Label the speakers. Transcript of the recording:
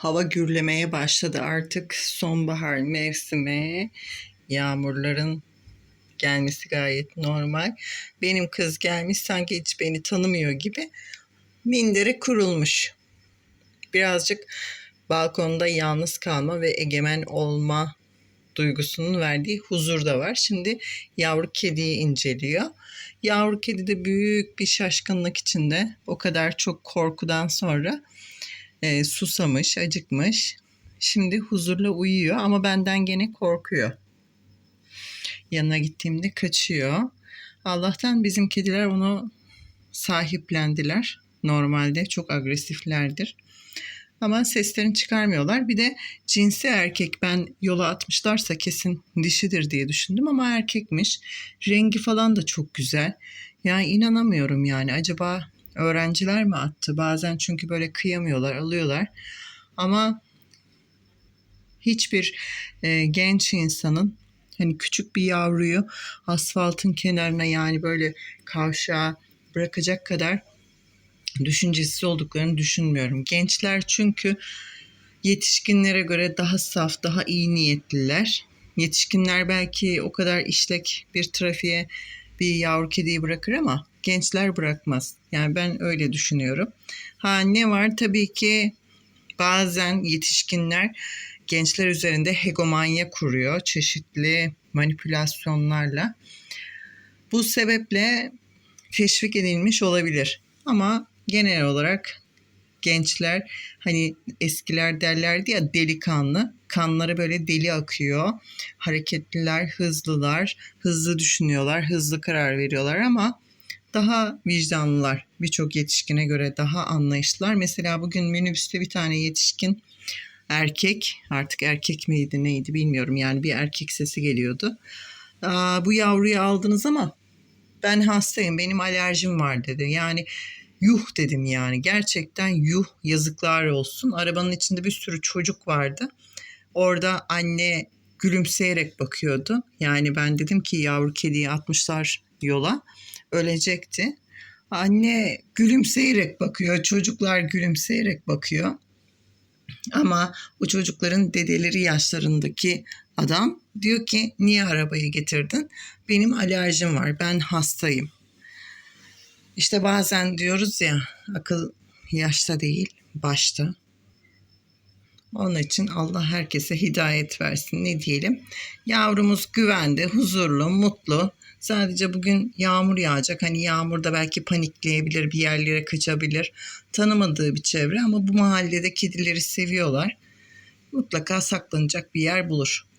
Speaker 1: Hava gürlemeye başladı artık sonbahar mevsimi. Yağmurların gelmesi gayet normal. Benim kız gelmiş sanki hiç beni tanımıyor gibi mindere kurulmuş. Birazcık balkonda yalnız kalma ve egemen olma duygusunun verdiği huzur da var. Şimdi yavru kediyi inceliyor. Yavru kedi de büyük bir şaşkınlık içinde. O kadar çok korkudan sonra e, susamış, acıkmış. Şimdi huzurla uyuyor ama benden gene korkuyor. Yanına gittiğimde kaçıyor. Allah'tan bizim kediler onu sahiplendiler. Normalde çok agresiflerdir. Ama seslerini çıkarmıyorlar. Bir de cinsi erkek ben yola atmışlarsa kesin dişidir diye düşündüm ama erkekmiş. Rengi falan da çok güzel. Yani inanamıyorum yani acaba öğrenciler mi attı? Bazen çünkü böyle kıyamıyorlar, alıyorlar. Ama hiçbir e, genç insanın hani küçük bir yavruyu asfaltın kenarına yani böyle kavşağa bırakacak kadar düşüncesiz olduklarını düşünmüyorum. Gençler çünkü yetişkinlere göre daha saf, daha iyi niyetliler. Yetişkinler belki o kadar işlek bir trafiğe bir yavru kediyi bırakır ama gençler bırakmaz. Yani ben öyle düşünüyorum. Ha ne var? Tabii ki bazen yetişkinler gençler üzerinde hegemonya kuruyor çeşitli manipülasyonlarla. Bu sebeple teşvik edilmiş olabilir. Ama genel olarak gençler hani eskiler derlerdi ya delikanlı kanları böyle deli akıyor. Hareketliler, hızlılar, hızlı düşünüyorlar, hızlı karar veriyorlar ama daha vicdanlılar. Birçok yetişkine göre daha anlayışlılar. Mesela bugün minibüste bir tane yetişkin erkek, artık erkek miydi neydi bilmiyorum yani bir erkek sesi geliyordu. Aa, bu yavruyu aldınız ama ben hastayım, benim alerjim var dedi. Yani yuh dedim yani gerçekten yuh yazıklar olsun. Arabanın içinde bir sürü çocuk vardı. Orada anne gülümseyerek bakıyordu. Yani ben dedim ki yavru kediyi atmışlar yola ölecekti. Anne gülümseyerek bakıyor, çocuklar gülümseyerek bakıyor. Ama o çocukların dedeleri yaşlarındaki adam diyor ki niye arabayı getirdin? Benim alerjim var, ben hastayım. İşte bazen diyoruz ya akıl yaşta değil başta. Onun için Allah herkese hidayet versin ne diyelim. Yavrumuz güvende, huzurlu, mutlu. Sadece bugün yağmur yağacak. Hani yağmurda belki panikleyebilir, bir yerlere kaçabilir. Tanımadığı bir çevre ama bu mahallede kedileri seviyorlar. Mutlaka saklanacak bir yer bulur.